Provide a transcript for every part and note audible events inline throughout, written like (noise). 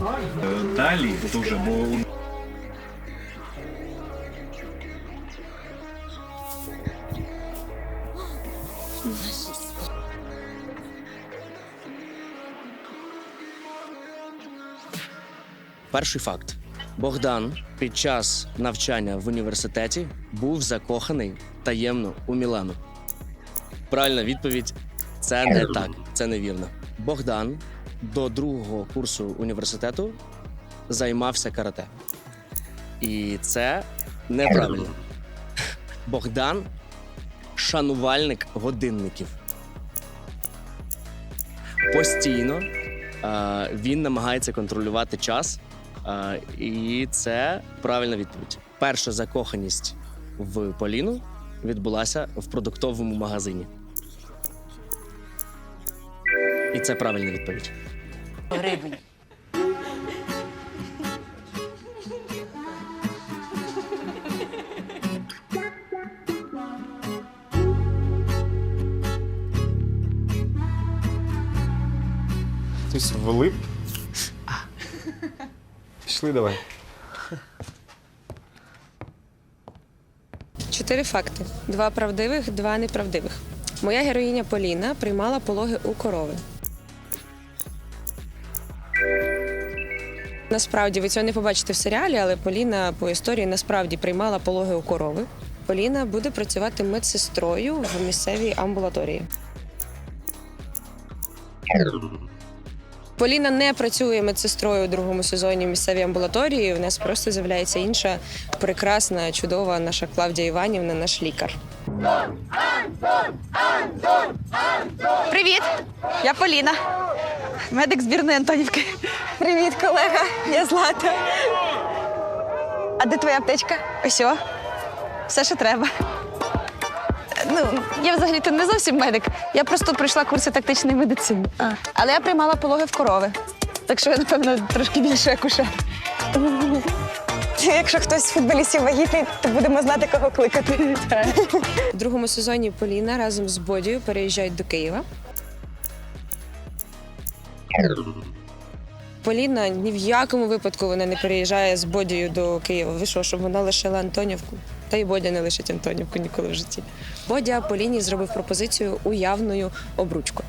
Е, Далі дуже, бо Перший факт: Богдан під час навчання в університеті був закоханий таємно у Мілану. Правильна відповідь це не так, це невірно. Богдан до другого курсу університету займався карате. І це неправильно. Богдан шанувальник годинників. Постійно е, він намагається контролювати час, е, і це правильна відповідь. Перша закоханість в Поліну відбулася в продуктовому магазині. І це правильна відповідь. гривень. Хтось влип. Пішли давай. Чотири факти: два правдивих, два неправдивих. Моя героїня Поліна приймала пологи у корови. Насправді ви цього не побачите в серіалі, але Поліна по історії насправді приймала пологи у корови. Поліна буде працювати медсестрою в місцевій амбулаторії. Поліна не працює медсестрою у другому сезоні в місцевій амбулаторії. У нас просто з'являється інша прекрасна, чудова наша Клавдія Іванівна, наш лікар. Привіт! Я Поліна, медик збірної Антонівки. Привіт, колега, я Злата. А де твоя аптечка? Ось. о. Все, що треба. Ну, я взагалі-то не зовсім медик. Я просто пройшла курси тактичної медицини. Але я приймала пологи в корови. Так що я, напевно, трошки більше акушер. Якщо хтось з футболістів вагітний, то будемо знати, кого кликати. У другому сезоні Поліна разом з Бодією переїжджають до Києва. Поліна ні в якому випадку вона не переїжджає з Бодією до Києва. Ви що, щоб вона лишила Антонівку? Та й Бодя не лишить Антонівку ніколи в житті. Бодя Поліні зробив пропозицію уявною обручкою.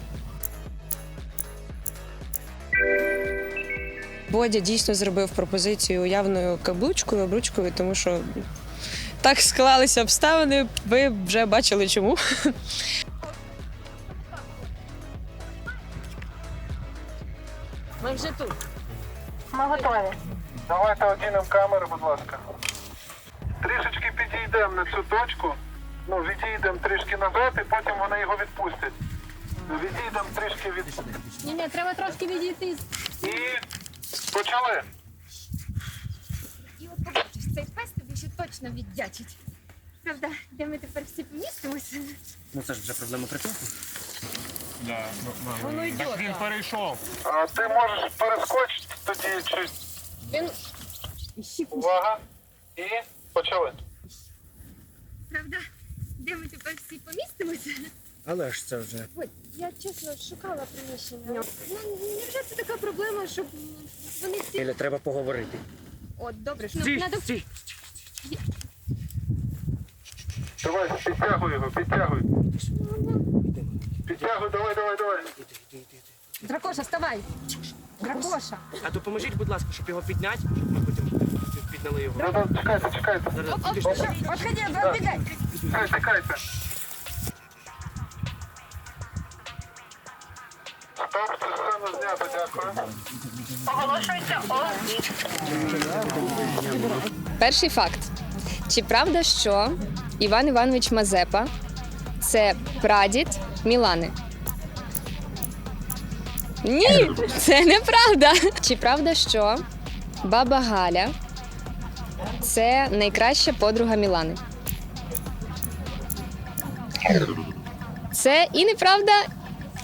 Бодя дійсно зробив пропозицію уявною каблучкою, обручкою, тому що так склалися обставини. Ви вже бачили чому. Ми вже тут. Ми готові. Давайте одінемо камери, будь ласка. Трішечки підійдемо на цю точку. Ну, відійдемо трішки назад і потім вони його відпустять. Ну, Відійдемо трішки від. Ні, ні, треба трошки відійти. І почали. І от побачиш, цей пес тобі ще точно віддячить. Правда, де ми тепер всі помістимося? Ну це ж вже проблема притулку. Він перейшов. А ти можеш перескочити тоді чи. Він Увага. І почали. Правда, де ми тепер всі помістимося? Але ж це вже. От, я чесно шукала приміщення. Ну, невже це така проблема, щоб вони всі. Іля, треба поговорити. От, добре, ну, надо... Давай, підтягуй його, підтягуй. Підтягуй, давай, давай, давай. Дракоша, вставай! Дракоша! А допоможіть, будь ласка, щоб його підняти, щоб ми потім підняли його. Ну, ну, чекайте, чекайте. Отходи, отбегай! Чекайте, чекайте. Стоп, це сцена знято, дякую. Перший факт. Чи правда, що Іван Іванович Мазепа це прадід Мілани? Ні, це неправда. Чи правда, що баба Галя це найкраща подруга Мілани? Це і неправда,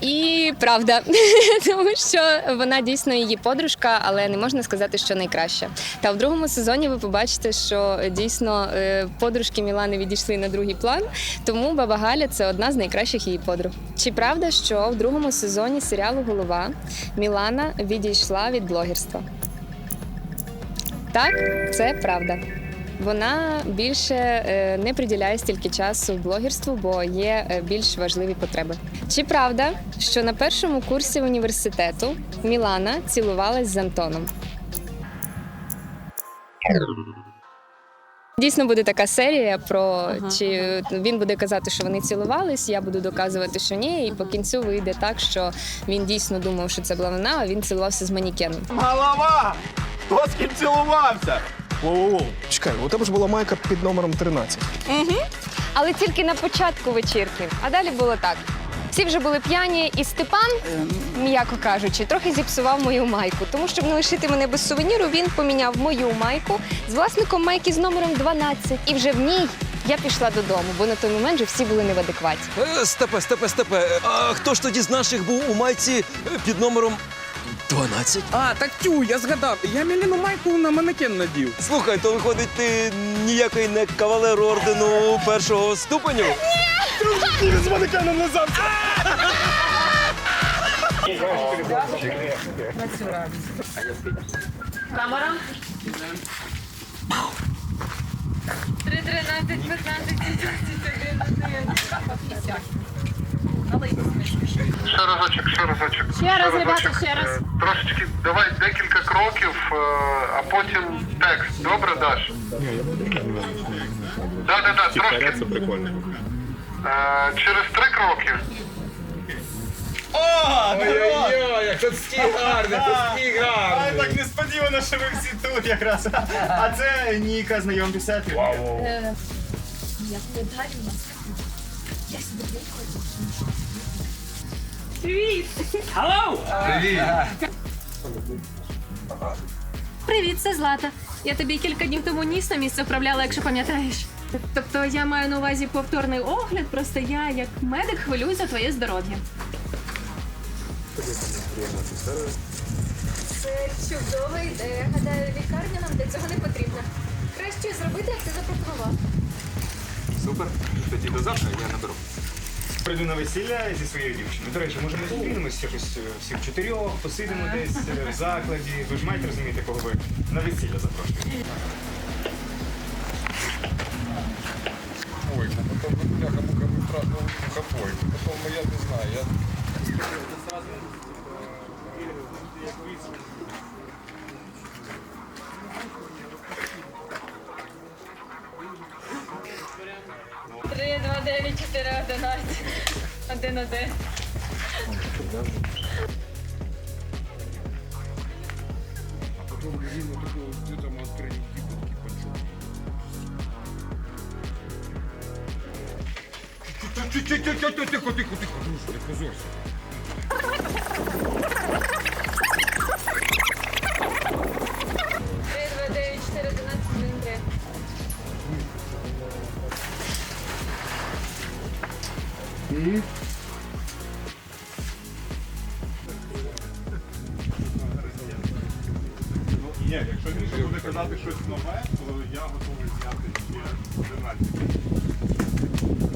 і правда, (laughs) тому що вона дійсно її подружка, але не можна сказати, що найкраща. Та в другому сезоні ви побачите, що дійсно е, подружки Мілани відійшли на другий план, тому баба Галя це одна з найкращих її подруг. Чи правда, що в другому сезоні серіалу Голова Мілана відійшла від блогерства? Так, це правда. Вона більше е, не приділяє стільки часу блогерству, бо є е, більш важливі потреби. Чи правда, що на першому курсі університету Мілана цілувалась з Антоном? Дійсно буде така серія про чи він буде казати, що вони цілувались, я буду доказувати, що ні, і по кінцю вийде так, що він дійсно думав, що це була вона, а він цілувався з манікеном. Голова! Хто з ким цілувався? Воу-воу. Чекай, у тебе ж була майка під номером 13. Але тільки на початку вечірки. А далі було так. Всі вже були п'яні, і Степан, м'яко кажучи, трохи зіпсував мою майку. Тому щоб не лишити мене без сувеніру, він поміняв мою майку з власником майки з номером 12. І вже в ній я пішла додому, бо на той момент вже всі були не в адекваті. Е, Степе, степе, степе. А хто ж тоді з наших був у майці е, під номером 12? А, так тю, я згадав. Я Міліну майку на манекен надів. Слухай, то виходить, ти ніякий не кавалер ордену першого ступеню? З манекеном назад! Ще разочок, ще разочок. Ще раз, ребята, ще раз. Е, Трошечки, давай декілька кроків, е, а потім текст. Добре, Даш? Да, да, да, трошки. Це прикольно. Через три кроки. Ой-ой-ой, як тут стіг гарний, тут стіг гарний. Так несподівано, що ви всі тут якраз. А це Ніка, знайомтеся. Привіт, Hello! Привіт! Привіт, це Злата. Я тобі кілька днів тому ніс на місце вправляла, якщо пам'ятаєш. Тобто я маю на увазі повторний огляд, просто я, як медик, хвилююсь за твоє здоров'я. Це чудова ідея. Гадаю, лікарня нам для цього не потрібна. Краще зробити, як ти запропонував. Супер. Тоді до завтра я наберу. Прийду на весілля зі своєю дівчиною. До речі, може ми зустрінемось якось всіх чотирьох, посидимо десь е, в закладі. Ви ж маєте розуміти, кого ви на весілля запрошуєте. Ой, ну потім бляха муха ми втратили мухобой. Потім я не знаю, я... Три, два, дев'ять, чотири, одинадцять. Один, один. Потім рівно такого где-то ми відкриємо кіпотки почув. Тихо, тихо, тихо, тихо, друже, не позорся. Ні, якщо Міша буде казати щось нове, то я готовий зняти ще 11.